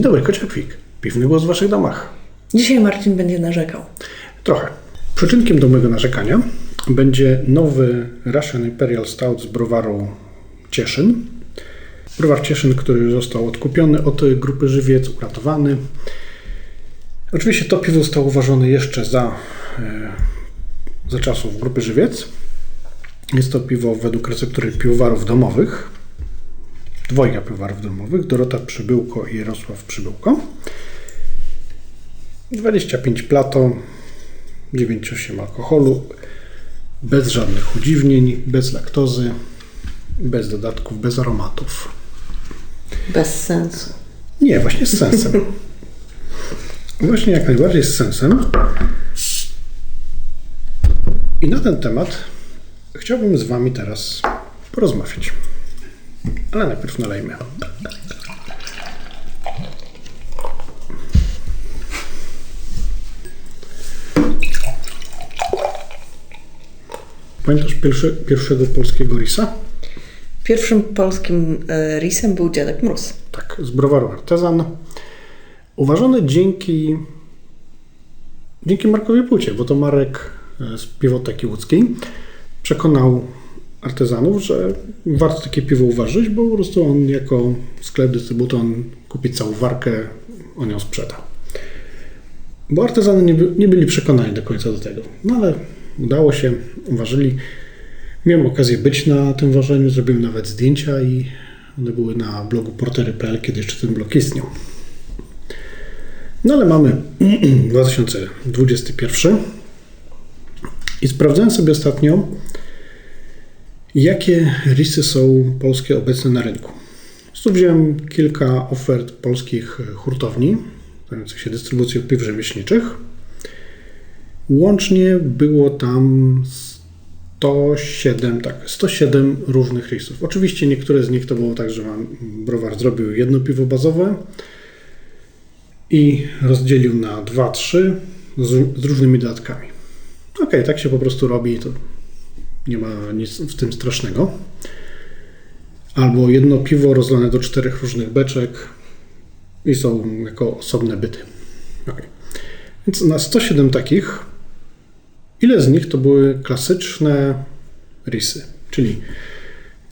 Dzień dobry, Kociakwik. Piwny głos w waszych domach. Dzisiaj Marcin będzie narzekał. Trochę. Przyczynkiem do mojego narzekania będzie nowy Russian Imperial Stout z browaru Cieszyn. Browar Cieszyn, który został odkupiony od grupy Żywiec, uratowany. Oczywiście to piwo zostało uważane jeszcze za, e, za czasów grupy Żywiec. Jest to piwo według receptury piwowarów domowych. Dwojga piwowarów domowych, Dorota Przybyłko i Jarosław Przybyłko. 25 plato, 9,8 alkoholu, bez żadnych udziwnień, bez laktozy, bez dodatków, bez aromatów. Bez sensu. Nie, właśnie z sensem. Właśnie jak najbardziej z sensem. I na ten temat chciałbym z Wami teraz porozmawiać. Ale najpierw nalejmy. Pamiętasz pierwsze, pierwszego polskiego risa? Pierwszym polskim e, risem był Dziadek Mróz. Tak, z browaru Artezan. Uważany dzięki dzięki Markowi Pucie, bo to Marek e, z Piwoteki Łódzkiej przekonał artezanów, że warto takie piwo uważać, bo po prostu on jako sklep dystrybutor kupi całą warkę, on ją sprzeda. Bo artezany nie, by, nie byli przekonani do końca do tego. No ale udało się, uważyli. Miałem okazję być na tym ważeniu, zrobiłem nawet zdjęcia i one były na blogu portery.pl, kiedy jeszcze ten blog istniał. No ale mamy 2021 i sprawdzałem sobie ostatnio, jakie risy są polskie obecne na rynku. Tu wziąłem kilka ofert polskich hurtowni, zajmujących się dystrybucją piw rzemieślniczych. Łącznie było tam 107, tak, 107 różnych risów. Oczywiście niektóre z nich to było tak, że browar zrobił jedno piwo bazowe i rozdzielił na 2-3 z, z różnymi dodatkami. Ok, tak się po prostu robi, to nie ma nic w tym strasznego. Albo jedno piwo rozlane do czterech różnych beczek i są jako osobne byty. Okay. Więc na 107 takich, ile z nich to były klasyczne risy, czyli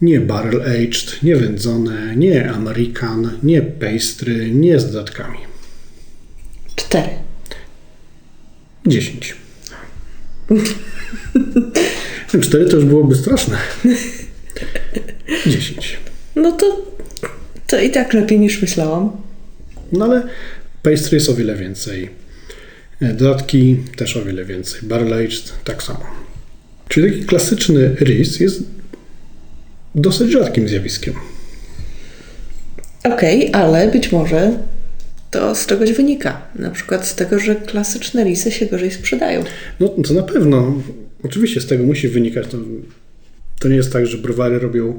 nie barrel aged, nie wędzone, nie American, nie pastry, nie z dodatkami. Cztery. 10. 4 to już byłoby straszne. 10. No to, to i tak lepiej niż myślałam. No ale pastry jest o wiele więcej. Dodatki też o wiele więcej. Barrel aged tak samo. Czyli taki klasyczny ris jest dosyć rzadkim zjawiskiem. Okej, okay, ale być może to z czegoś wynika. Na przykład z tego, że klasyczne risy się gorzej sprzedają. No to na pewno. Oczywiście z tego musi wynikać. To, to nie jest tak, że browary robią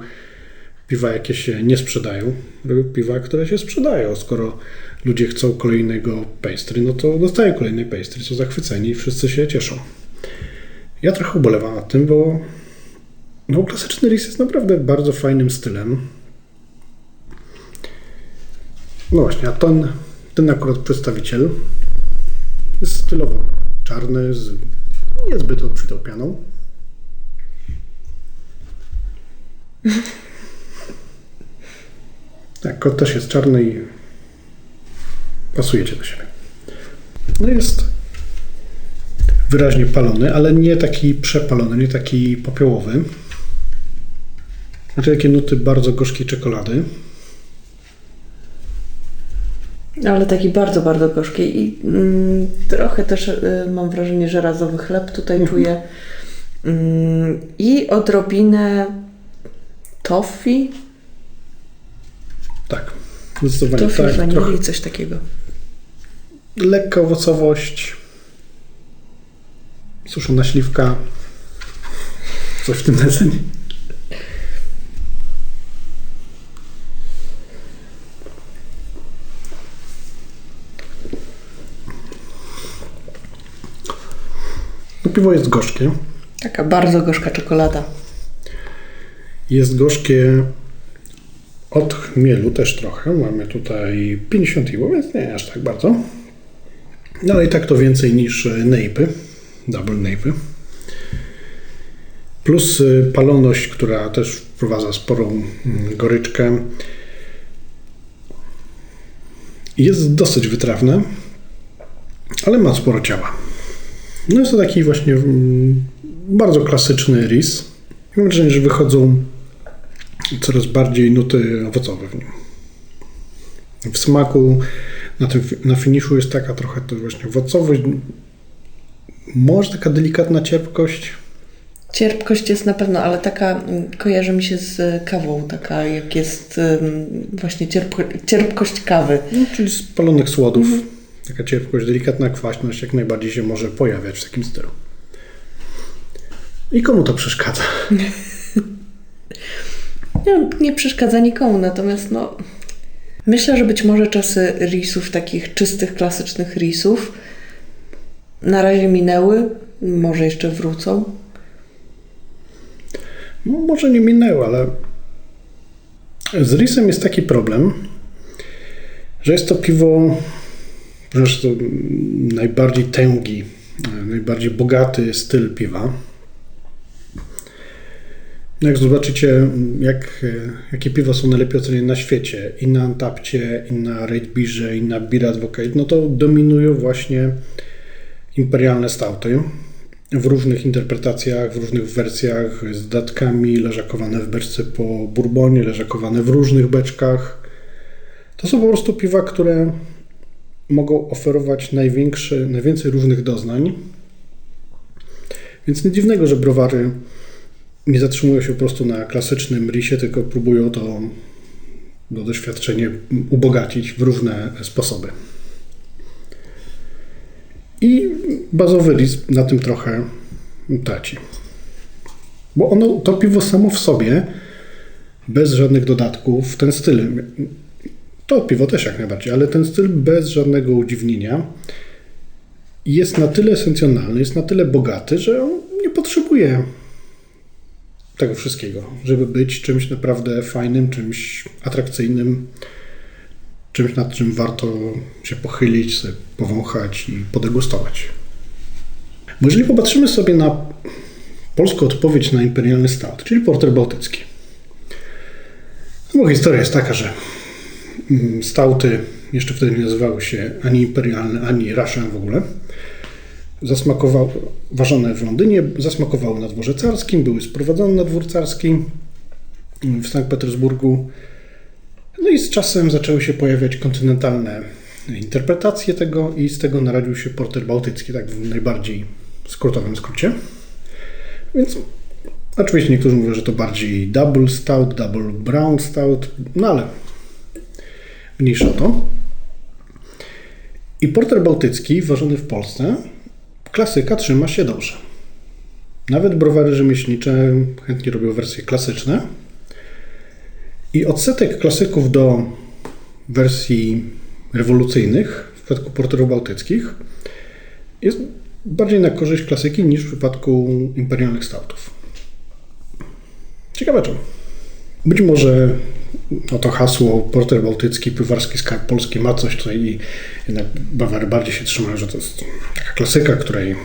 piwa, jakie się nie sprzedają. Robią piwa, które się sprzedają. Skoro ludzie chcą kolejnego pastry, no to dostają kolejnej pastry, są zachwyceni i wszyscy się cieszą. Ja trochę ubolewam nad tym, bo no, klasyczny ris jest naprawdę bardzo fajnym stylem. No właśnie, a ten, ten akurat przedstawiciel jest stylowo czarny, z niezbyt obfitą pianą. Tak, kot też jest czarny i pasujecie do siebie. No jest wyraźnie palony, ale nie taki przepalony, nie taki popiołowy. Znaczy takie nuty bardzo gorzkiej czekolady. Ale taki bardzo, bardzo gorzki i mm, trochę też y, mam wrażenie, że razowy chleb tutaj mhm. czuję. Mm, I odrobinę toffee. Tak, zdecydowanie. Toffee, tak, wanilii, trochę... coś takiego. Lekka owocowość, suszona śliwka, coś w tym desenie. Piwo jest gorzkie. Taka bardzo gorzka czekolada. Jest gorzkie Od chmielu też trochę. Mamy tutaj 50 IBU, więc nie aż tak bardzo. No ale i tak to więcej niż nejpy, double nejpy. Plus y, paloność, która też wprowadza sporą mm, goryczkę. Jest dosyć wytrawne, ale ma sporo ciała. No jest to taki właśnie mm, bardzo klasyczny ris. Mam wrażenie, że wychodzą coraz bardziej nuty owocowe w nim. W smaku na, tym, na finiszu jest taka trochę to właśnie owocowość, może taka delikatna cierpkość. Cierpkość jest na pewno, ale taka mm, kojarzy mi się z kawą, taka jak jest właśnie cierpko, cierpkość kawy. No, czyli z palonych słodów. Taka cierpkość, delikatna kwaśność jak najbardziej się może pojawiać w takim stylu. I komu to przeszkadza? Nie, nie przeszkadza nikomu, natomiast no, myślę, że być może czasy risów, takich czystych, klasycznych risów na razie minęły, może jeszcze wrócą. No, może nie minęły, ale z risem jest taki problem, że jest to piwo, zresztą najbardziej tęgi, najbardziej bogaty styl piwa. Jak zobaczycie, jak, jakie piwa są najlepiej oceniane na świecie, i na Antapcie, i na Raidbirze, i na Beer Advocate, no to dominują właśnie imperialne stauty w różnych interpretacjach, w różnych wersjach, z datkami, leżakowane w beczce po bourbonie, leżakowane w różnych beczkach. To są po prostu piwa, które mogą oferować największe, najwięcej różnych doznań. Więc nic dziwnego, że browary nie zatrzymują się po prostu na klasycznym risie, tylko próbują to, to doświadczenie ubogacić w różne sposoby. I bazowy ris na tym trochę traci. Bo ono, to piwo samo w sobie, bez żadnych dodatków, ten styl, to piwo też jak najbardziej, ale ten styl bez żadnego udziwnienia jest na tyle esencjonalny, jest na tyle bogaty, że on nie potrzebuje tego wszystkiego, żeby być czymś naprawdę fajnym, czymś atrakcyjnym, czymś nad czym warto się pochylić, sobie powąchać i podegustować. Bo jeżeli popatrzymy sobie na polską odpowiedź na imperialny stout, czyli porter bałtycki, no historia jest taka, że stauty jeszcze wtedy nie nazywały się ani imperialne, ani Russian w ogóle. Zasmakowały, ważone w Londynie, zasmakowały na dworze carskim, były sprowadzone na dwór carski w Sankt Petersburgu. No i z czasem zaczęły się pojawiać kontynentalne interpretacje tego i z tego narodził się porter bałtycki, tak w najbardziej skrótowym skrócie. Więc oczywiście niektórzy mówią, że to bardziej double stout, double brown stout, no ale mniejsza to. I porter bałtycki ważony w Polsce, klasyka trzyma się dobrze. Nawet browary rzemieślnicze chętnie robią wersje klasyczne. I odsetek klasyków do wersji rewolucyjnych w przypadku porterów bałtyckich jest bardziej na korzyść klasyki niż w przypadku imperialnych stoutów. Ciekawe czemu. Być może no to hasło porter bałtycki, pływarski skarb polski ma coś tutaj i jednak Bawary bardziej się trzymają, że to jest taka klasyka, której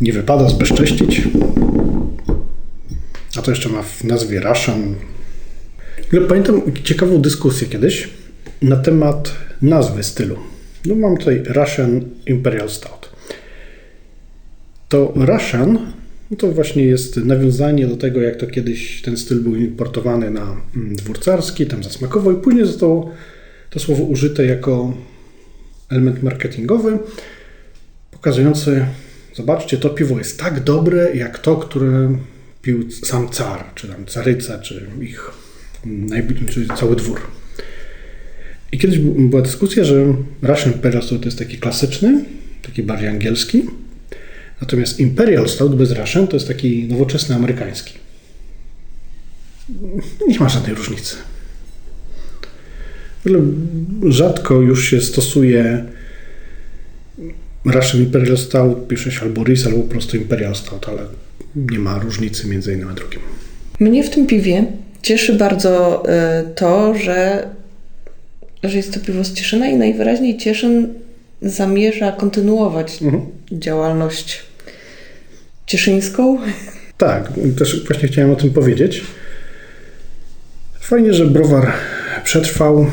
nie wypada zbezcześcić. A to jeszcze ma w nazwie Russian. Pamiętam ciekawą dyskusję kiedyś na temat nazwy stylu. No mam tutaj Russian Imperial Stout. To Russian no to właśnie jest nawiązanie do tego, jak to kiedyś ten styl był importowany na dwór carski, tam zasmakował i później zostało to słowo użyte jako element marketingowy, pokazujący, zobaczcie, to piwo jest tak dobre, jak to, które pił sam car, czy tam caryca, czy ich czy cały dwór. I kiedyś była dyskusja, że Russian Imperial to jest taki klasyczny, taki bardziej angielski, natomiast Imperial Stout bez Russian to jest taki nowoczesny amerykański. Nie ma żadnej różnicy. Rzadko już się stosuje Russian Imperial Stout, pisze się albo RIS, albo po prostu Imperial Stout, ale nie ma różnicy między jednym a drugim. Mnie w tym piwie Cieszy bardzo y, to, że, że jest to piwo z Cieszyna i najwyraźniej Cieszyn zamierza kontynuować Mhm. działalność cieszyńską. Tak, też właśnie chciałem o tym powiedzieć. Fajnie, że browar przetrwał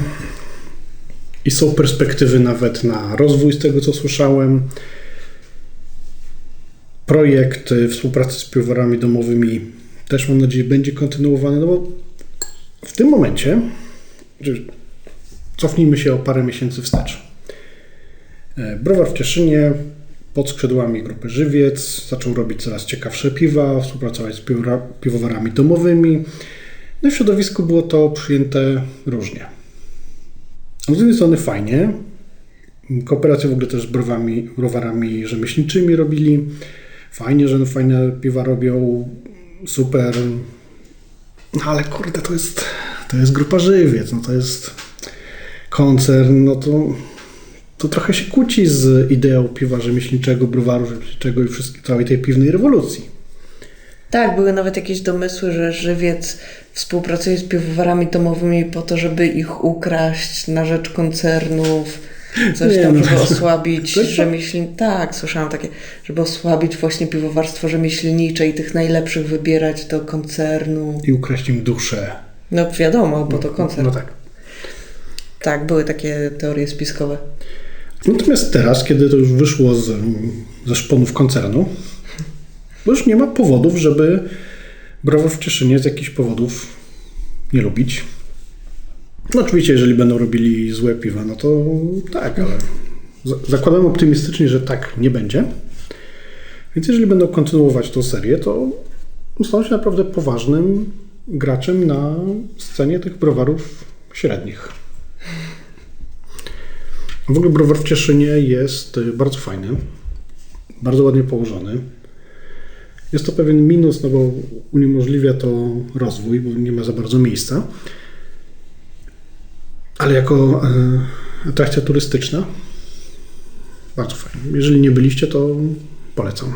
i są perspektywy nawet na rozwój z tego, co słyszałem. Projekt y, współpracy z piwowarami domowymi też mam nadzieję będzie kontynuowany, no bo w tym momencie, cofnijmy się o parę miesięcy wstecz. E, Browar w Cieszynie pod skrzydłami grupy Żywiec zaczął robić coraz ciekawsze piwa, współpracować z piwowarami domowymi. No i w środowisku było to przyjęte różnie. Z jednej strony fajnie, kooperację w ogóle też z browami, browarami rzemieślniczymi robili. Fajnie, że fajne piwa robią, super. No ale kurde, to jest, to jest grupa Żywiec, no to jest koncern, no to to trochę się kłóci z ideą piwa rzemieślniczego, browaru rzemieślniczego i wszystkiej, całej tej piwnej rewolucji. Tak, były nawet jakieś domysły, że żywiec współpracuje z piwowarami domowymi po to, żeby ich ukraść na rzecz koncernów. Coś Nie, tam, no. żeby osłabić To rzemieślnicze. Tak, słyszałam takie, żeby osłabić właśnie piwowarstwo rzemieślnicze i tych najlepszych wybierać do koncernu. I ukraść im duszę. No wiadomo, bo to koncern. No tak. Tak, były takie teorie spiskowe. Natomiast teraz, kiedy to już wyszło z, ze szponów koncernu, już nie ma powodów, żeby browar w Cieszynie z jakichś powodów nie lubić. No oczywiście, jeżeli będą robili złe piwa, no to tak, ale za- zakładam optymistycznie, że tak nie będzie. Więc jeżeli będą kontynuować tą serię, to staną się naprawdę poważnym graczem na scenie tych browarów średnich. W ogóle browar w Cieszynie jest y, bardzo fajny, bardzo ładnie położony. Jest to pewien minus, no bo uniemożliwia to rozwój, bo nie ma za bardzo miejsca. Ale jako e, atrakcja turystyczna bardzo fajnie. Jeżeli nie byliście, to polecam.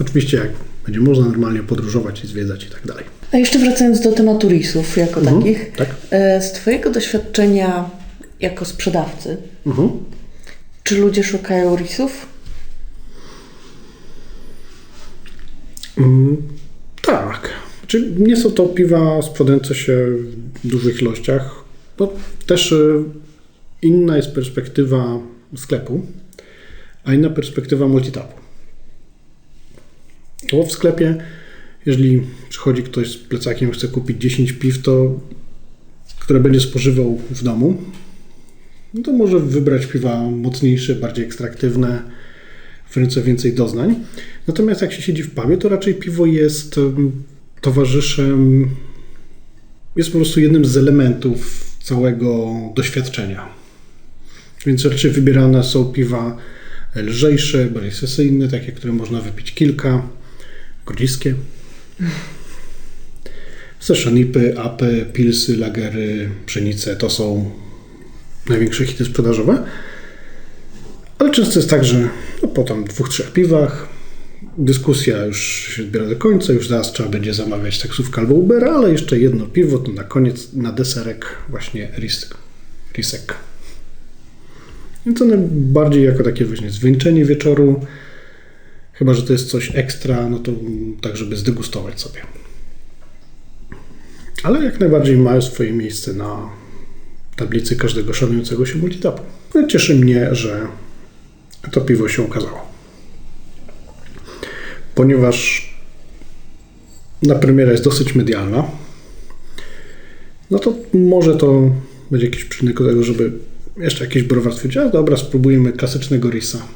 Oczywiście jak będzie można normalnie podróżować i zwiedzać i tak dalej. A jeszcze wracając do tematu risów jako Mhm, takich. Tak? e, Z Twojego doświadczenia jako sprzedawcy, Mhm. czy ludzie szukają risów? Mm, tak. Znaczy, nie są to piwa sprzedające się w dużych ilościach. Bo też y, inna jest perspektywa sklepu, a inna perspektywa multitapu. Bo w sklepie, jeżeli przychodzi ktoś z plecakiem i chce kupić 10 piw, to które będzie spożywał w domu, no to może wybrać piwa mocniejsze, bardziej ekstraktywne, ręce więcej doznań. Natomiast jak się siedzi w pubie, to raczej piwo jest em, towarzyszem, jest po prostu jednym z elementów całego doświadczenia. Więc raczej wybierane są piwa lżejsze, bardziej sesyjne, takie, które można wypić kilka, grodziskie. Sessionipy, apy, pilsy, lagery, pszenice to są największe hity sprzedażowe. Ale często jest tak, że no, po tam dwóch, trzech piwach dyskusja już się zbiera do końca, już zaraz trzeba będzie zamawiać taksówkę albo Ubera, ale jeszcze jedno piwo, to na koniec, na deserek właśnie ris, risek. Więc one bardziej jako takie właśnie zwieńczenie wieczoru, chyba, że to jest coś ekstra, no to tak, żeby zdegustować sobie. Ale jak najbardziej mają swoje miejsce na tablicy każdego szanującego się multitapu. No, Cieszy mnie, że to piwo się ukazało. Ponieważ na premiera jest dosyć medialna, no to może to będzie jakiś przyczynek do tego, żeby jeszcze jakiś browar stwierdził, dobra, spróbujemy klasycznego risa.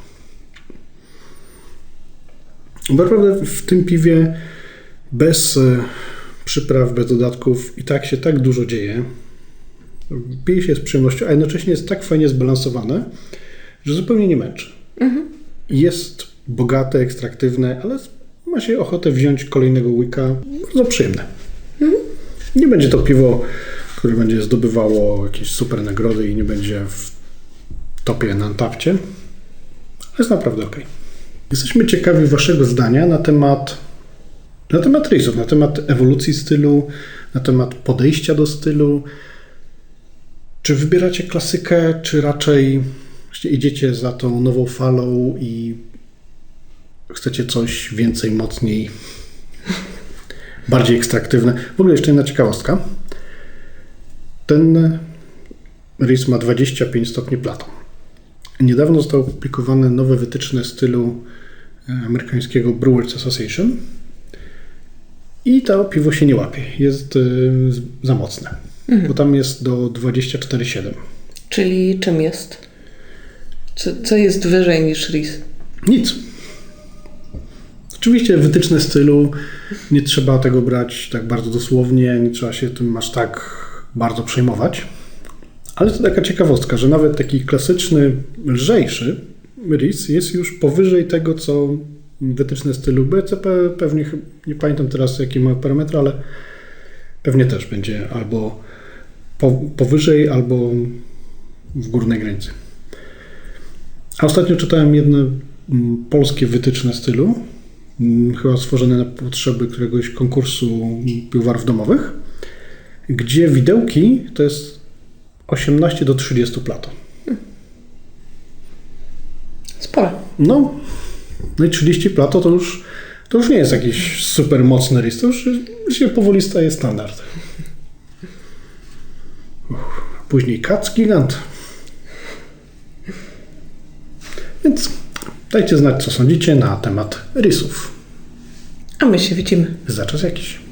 Bo naprawdę w tym piwie bez e, przypraw, bez dodatków i tak się tak dużo dzieje. Pije się z przyjemnością, a jednocześnie jest tak fajnie zbalansowane, że zupełnie nie męczy. Jest bogate, ekstraktywne, ale ma się ochotę wziąć kolejnego łyka. Bardzo przyjemne. Nie będzie to piwo, które będzie zdobywało jakieś super nagrody i nie będzie w topie na tapcie. Ale jest naprawdę ok. Jesteśmy ciekawi Waszego zdania na temat Na temat rysów, na temat ewolucji stylu, na temat podejścia do stylu. Czy wybieracie klasykę, czy raczej idziecie za tą nową falą i chcecie coś więcej, mocniej, bardziej ekstraktywne? W ogóle jeszcze jedna ciekawostka. Ten rys ma 25 stopni Plato. Niedawno zostały opublikowane nowe wytyczne stylu e, amerykańskiego Brewers Association i to piwo się nie łapie. Jest e, za mocne, bo tam jest do 24,7. Czyli czym jest? Co, co jest wyżej niż RIS? Nic. Oczywiście wytyczne stylu, nie trzeba tego brać tak bardzo dosłownie, nie trzeba się tym aż tak bardzo przejmować. Ale to taka ciekawostka, że nawet taki klasyczny, lżejszy RIS jest już powyżej tego, co wytyczne stylu BCP, pewnie, nie pamiętam teraz jakie ma parametry, ale pewnie też będzie albo po, powyżej, albo w górnej granicy. A ostatnio czytałem jedne mm, polskie wytyczne stylu, mm, chyba stworzone na potrzeby któregoś konkursu piwowarów domowych, gdzie widełki to jest 18 do 30 plato. Sporo. No, no i 30 plato to już, to już nie jest jakiś super mocny rys, to już się powoli staje standard. Później Kac Gigant. Więc dajcie znać, co sądzicie na temat rysów. A my się widzimy. Za czas jakiś.